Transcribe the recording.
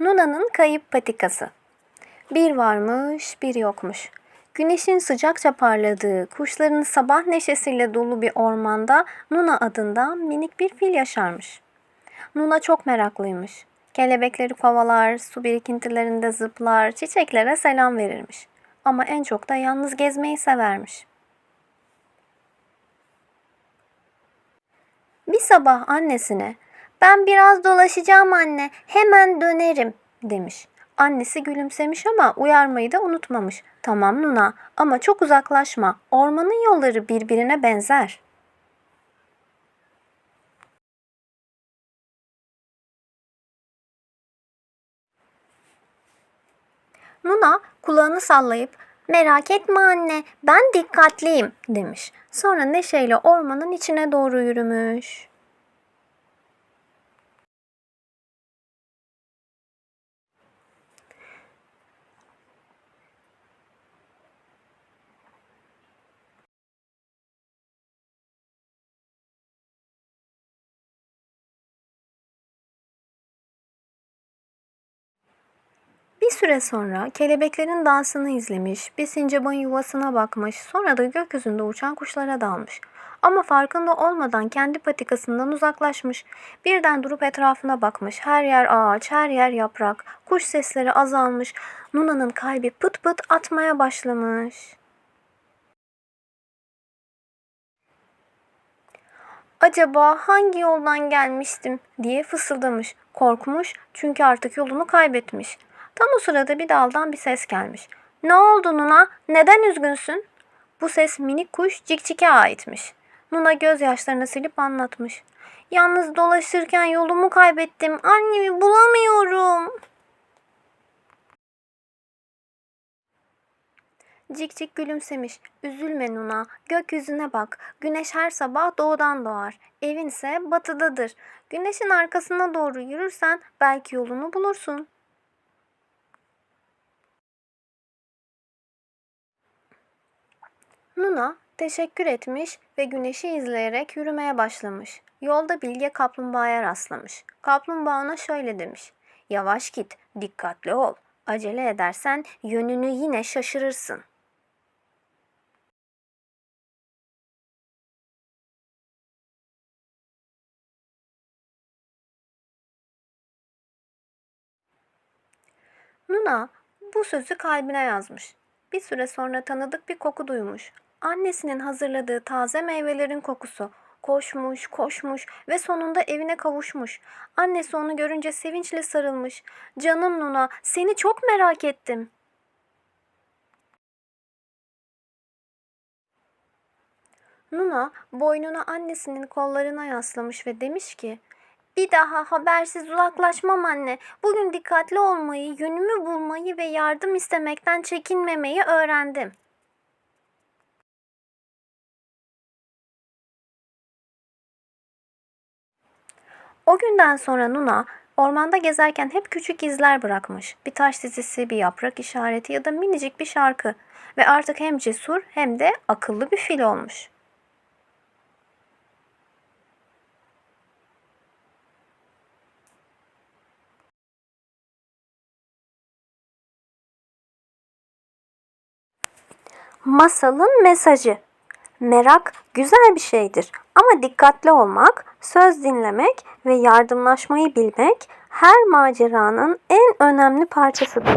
Nuna'nın kayıp patikası. Bir varmış, bir yokmuş. Güneşin sıcakça parladığı, kuşların sabah neşesiyle dolu bir ormanda Nuna adında minik bir fil yaşarmış. Nuna çok meraklıymış. Kelebekleri kovalar, su birikintilerinde zıplar, çiçeklere selam verirmiş. Ama en çok da yalnız gezmeyi severmiş. Bir sabah annesine ben biraz dolaşacağım anne hemen dönerim demiş. Annesi gülümsemiş ama uyarmayı da unutmamış. Tamam Nuna ama çok uzaklaşma. Ormanın yolları birbirine benzer. Nuna kulağını sallayıp merak etme anne ben dikkatliyim demiş. Sonra neşeyle ormanın içine doğru yürümüş. Bir süre sonra kelebeklerin dansını izlemiş, bir sincapın yuvasına bakmış, sonra da gökyüzünde uçan kuşlara dalmış. Ama farkında olmadan kendi patikasından uzaklaşmış. Birden durup etrafına bakmış. Her yer ağaç, her yer yaprak. Kuş sesleri azalmış. Nuna'nın kalbi pıt pıt atmaya başlamış. Acaba hangi yoldan gelmiştim diye fısıldamış. Korkmuş çünkü artık yolunu kaybetmiş. Tam o sırada bir daldan bir ses gelmiş. Ne oldu Nuna? Neden üzgünsün? Bu ses minik kuş Cikcik'e aitmiş. Nuna gözyaşlarını silip anlatmış. Yalnız dolaşırken yolumu kaybettim. Annemi bulamıyorum. Cikcik gülümsemiş. Üzülme Nuna. Gökyüzüne bak. Güneş her sabah doğudan doğar. Evinse batıdadır. Güneşin arkasına doğru yürürsen belki yolunu bulursun. Nuna teşekkür etmiş ve güneşi izleyerek yürümeye başlamış. Yolda Bilge kaplumbağaya rastlamış. Kaplumbağa ona şöyle demiş. Yavaş git, dikkatli ol. Acele edersen yönünü yine şaşırırsın. Nuna bu sözü kalbine yazmış. Bir süre sonra tanıdık bir koku duymuş. Annesinin hazırladığı taze meyvelerin kokusu. Koşmuş, koşmuş ve sonunda evine kavuşmuş. Annesi onu görünce sevinçle sarılmış. Canım Nuna, seni çok merak ettim. Nuna boynunu annesinin kollarına yaslamış ve demiş ki bir daha habersiz uzaklaşmam anne. Bugün dikkatli olmayı, yönümü bulmayı ve yardım istemekten çekinmemeyi öğrendim. O günden sonra Nuna ormanda gezerken hep küçük izler bırakmış. Bir taş dizisi, bir yaprak işareti ya da minicik bir şarkı ve artık hem cesur hem de akıllı bir fil olmuş. Masalın mesajı. Merak güzel bir şeydir ama dikkatli olmak, söz dinlemek ve yardımlaşmayı bilmek her maceranın en önemli parçasıdır.